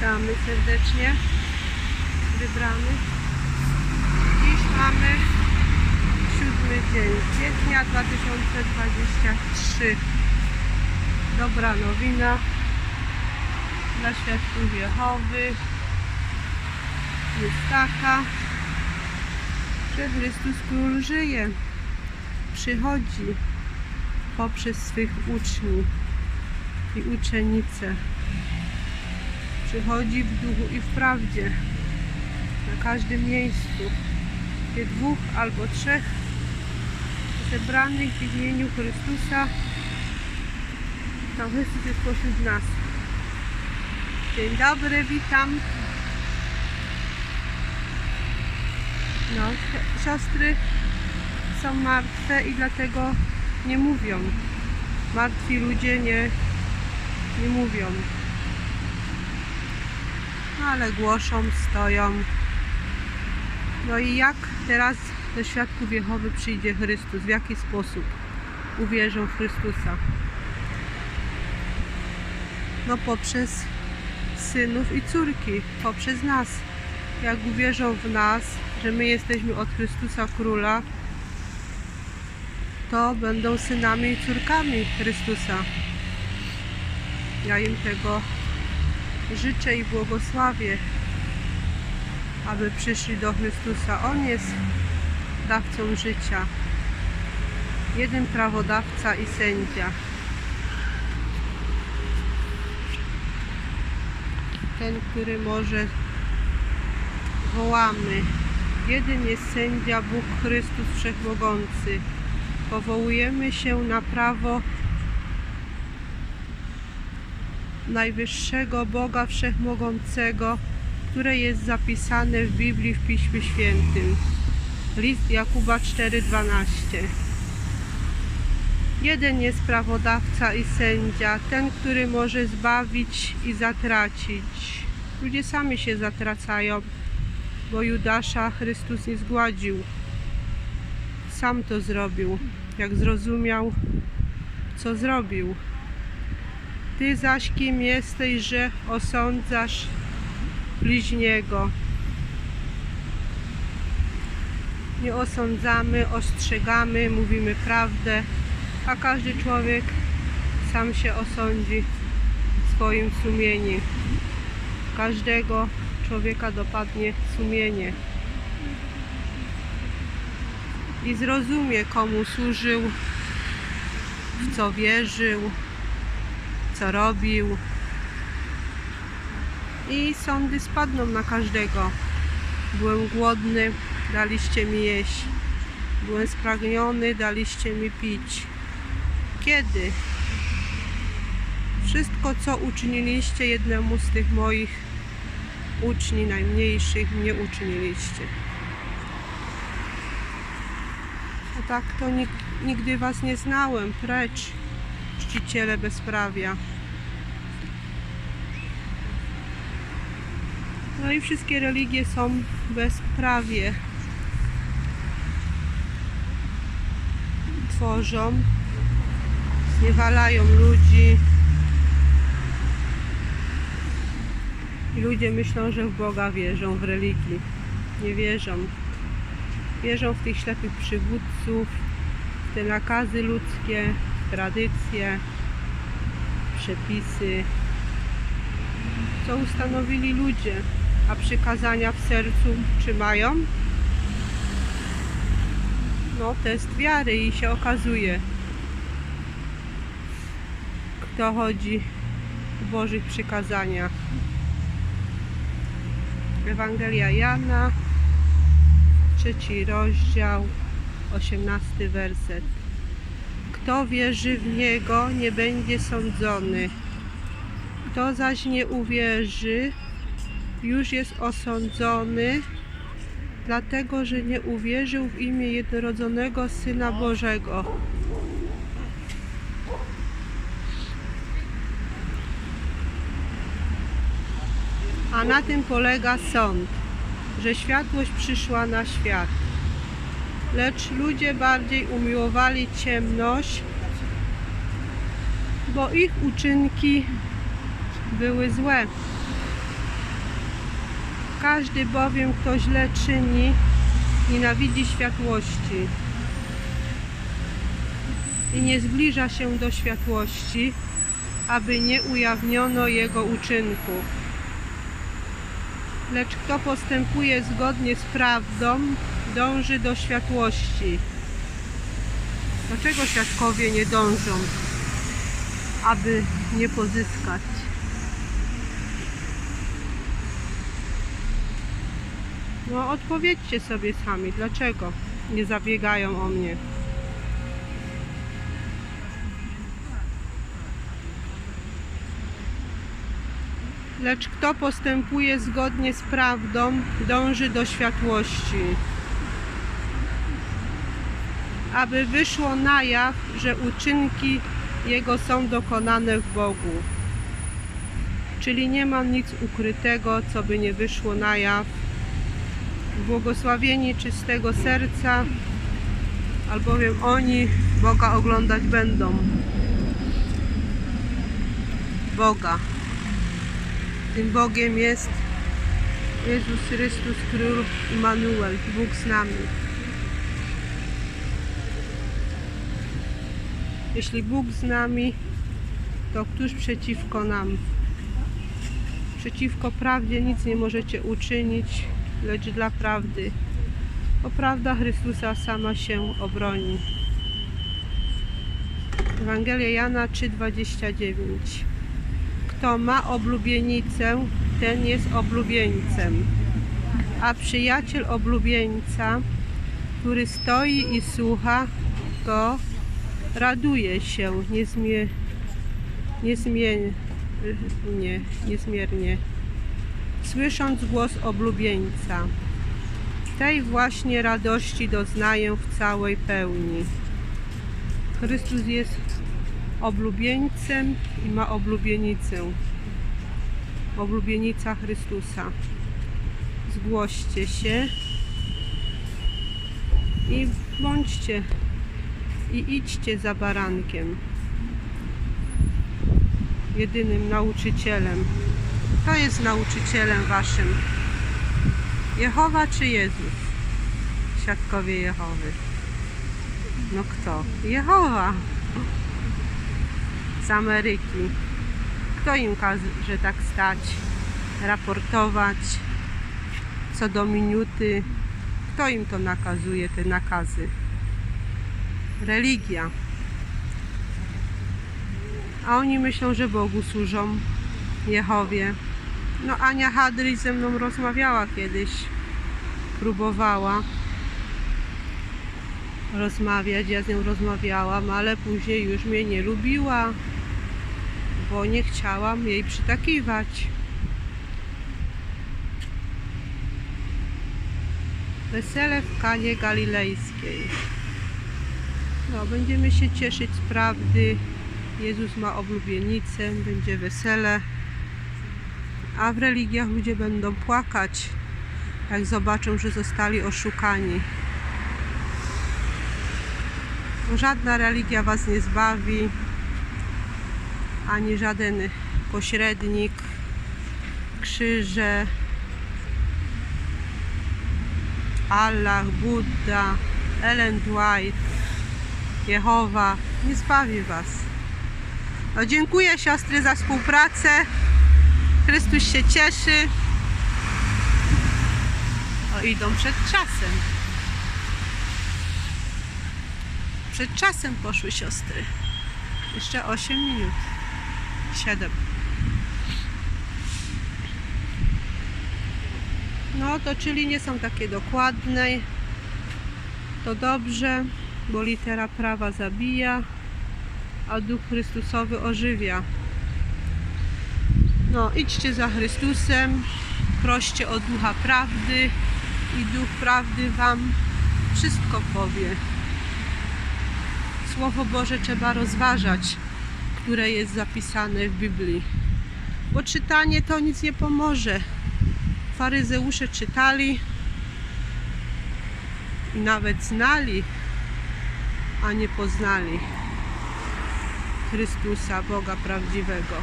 Witamy serdecznie wybranych. Dziś mamy siódmy dzień kwietnia 2023. Dobra nowina dla świadków Jehowy jest taka, że Chrystus Król żyje, przychodzi poprzez swych uczniów i uczennice. Przychodzi w duchu i w prawdzie, na każdym miejscu, gdzie dwóch albo trzech zebranych w imieniu Chrystusa, to Chrystus jest pośród nas. Dzień dobry, witam. No, si- siostry są martwe i dlatego nie mówią. Martwi ludzie nie, nie mówią. Ale głoszą, stoją. No i jak teraz do świadków Jehowy przyjdzie Chrystus? W jaki sposób uwierzą w Chrystusa? No poprzez synów i córki, poprzez nas. Jak uwierzą w nas, że my jesteśmy od Chrystusa Króla, to będą synami i córkami Chrystusa. Ja im tego życzę i błogosławię, aby przyszli do Chrystusa. On jest dawcą życia. Jeden prawodawca i sędzia. Ten, który może wołamy. Jeden jest sędzia, Bóg Chrystus Wszechmogący. Powołujemy się na prawo najwyższego Boga Wszechmogącego, które jest zapisane w Biblii w Piśmie Świętym. List Jakuba 4:12. Jeden jest prawodawca i sędzia, ten, który może zbawić i zatracić. Ludzie sami się zatracają, bo Judasza Chrystus nie zgładził. Sam to zrobił, jak zrozumiał, co zrobił. Ty zaś kim jesteś, że osądzasz bliźniego? Nie osądzamy, ostrzegamy, mówimy prawdę, a każdy człowiek sam się osądzi w swoim sumieniu. Każdego człowieka dopadnie sumienie i zrozumie, komu służył, w co wierzył, co robił. I sądy spadną na każdego. Byłem głodny, daliście mi jeść. Byłem spragniony, daliście mi pić. Kiedy? Wszystko, co uczyniliście jednemu z tych moich uczni najmniejszych, nie uczyniliście. A tak to nig- nigdy was nie znałem. Precz, czciciele bezprawia. No i wszystkie religie są bezprawie. Tworzą, zniewalają ludzi. I ludzie myślą, że w Boga wierzą, w religii. Nie wierzą. Wierzą w tych ślepych przywódców, te nakazy ludzkie, tradycje, przepisy, co ustanowili ludzie, a przykazania w sercu trzymają. No, test wiary i się okazuje, kto chodzi w Bożych przykazaniach. Ewangelia Jana, trzeci rozdział, osiemnasty werset. Kto wierzy w Niego, nie będzie sądzony. Kto zaś nie uwierzy, już jest osądzony, dlatego że nie uwierzył w imię jednorodzonego Syna Bożego. A na tym polega sąd, że światłość przyszła na świat. Lecz ludzie bardziej umiłowali ciemność, bo ich uczynki były złe. Każdy bowiem, kto źle czyni, nienawidzi światłości i nie zbliża się do światłości, aby nie ujawniono jego uczynków. Lecz kto postępuje zgodnie z prawdą, dąży do światłości. Dlaczego świadkowie nie dążą, aby nie pozyskać? No odpowiedzcie sobie sami, dlaczego nie zabiegają o mnie. Lecz kto postępuje zgodnie z prawdą, dąży do światłości, aby wyszło na jaw, że uczynki Jego są dokonane w Bogu. Czyli nie mam nic ukrytego, co by nie wyszło na jaw. Błogosławieni czystego serca, albowiem oni Boga oglądać będą. Boga. Tym Bogiem jest Jezus Chrystus, Król Immanuel, Bóg z nami. Jeśli Bóg z nami, to któż przeciwko nam? Przeciwko prawdzie nic nie możecie uczynić, lecz dla prawdy. Bo prawda Chrystusa sama się obroni. Ewangelia Jana 3,29 Kto ma oblubienicę, ten jest oblubieńcem. A przyjaciel oblubieńca, który stoi i słucha, to raduje się niezmie, niezmie, nie, niezmiernie, słysząc głos oblubieńca. Tej właśnie radości doznaję w całej pełni. Chrystus jest oblubieńcem i ma oblubienicę. Oblubienica Chrystusa. Zgłoście się i bądźcie i idźcie za barankiem. Jedynym nauczycielem. Kto jest nauczycielem waszym? Jehowa czy Jezus? Świadkowie Jehowy. No kto? Jehowa. Z Ameryki. Kto im każe tak stać? Raportować co do minuty. Kto im to nakazuje, te nakazy? Religia. A oni myślą, że Bogu służą, Jehowie. No Ania Hadry ze mną rozmawiała kiedyś. Próbowała rozmawiać, ja z nią rozmawiałam, ale później już mnie nie lubiła, bo nie chciałam jej przytakiwać. Wesele w Kanie Galilejskiej. No, będziemy się cieszyć z prawdy. Jezus ma oblubienicę, będzie wesele. A w religiach ludzie będą płakać, jak zobaczą, że zostali oszukani. Żadna religia was nie zbawi, ani żaden pośrednik, krzyże, Allah, Buddha, Ellen White. Jehowa nie zbawi Was. No, dziękuję siostry za współpracę. Chrystus się cieszy. O, idą przed czasem. Przed czasem poszły siostry. Jeszcze 8 minut. 7. No to czyli nie są takie dokładne. To dobrze bo litera prawa zabija, a Duch Chrystusowy ożywia. No, idźcie za Chrystusem, proście o Ducha Prawdy i Duch Prawdy Wam wszystko powie. Słowo Boże trzeba rozważać, które jest zapisane w Biblii. Bo czytanie to nic nie pomoże. Faryzeusze czytali i nawet znali a nie poznali Chrystusa, Boga prawdziwego,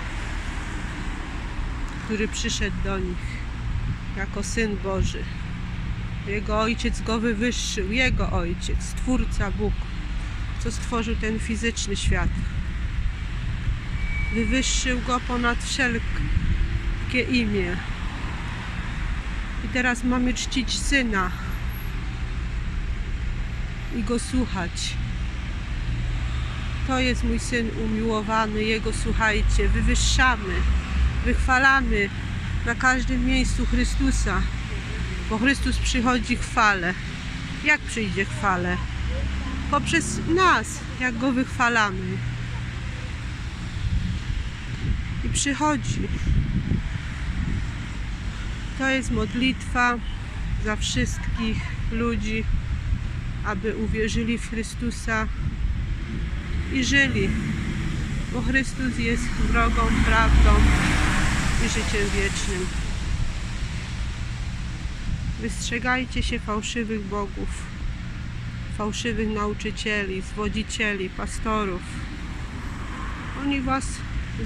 który przyszedł do nich. jako Syn Boży. Jego Ojciec go wywyższył, Jego Ojciec, Stwórca Bóg, co stworzył ten fizyczny świat. Wywyższył go ponad wszelkie imię. I teraz mamy czcić Syna i Go słuchać. To jest mój Syn umiłowany, Jego słuchajcie, wywyższamy, wychwalamy na każdym miejscu Chrystusa, bo Chrystus przychodzi chwale. Jak przyjdzie chwale? Poprzez nas, jak Go wychwalamy. I przychodzi. To jest modlitwa za wszystkich ludzi, aby uwierzyli w Chrystusa i żyli, bo Chrystus jest drogą, prawdą i życiem wiecznym. Wystrzegajcie się fałszywych bogów, fałszywych nauczycieli, zwodzicieli, pastorów. Oni was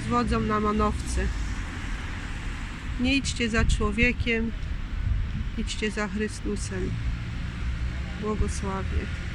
zwodzą na manowce. Nie idźcie za człowiekiem, idźcie za Chrystusem. Błogosławie.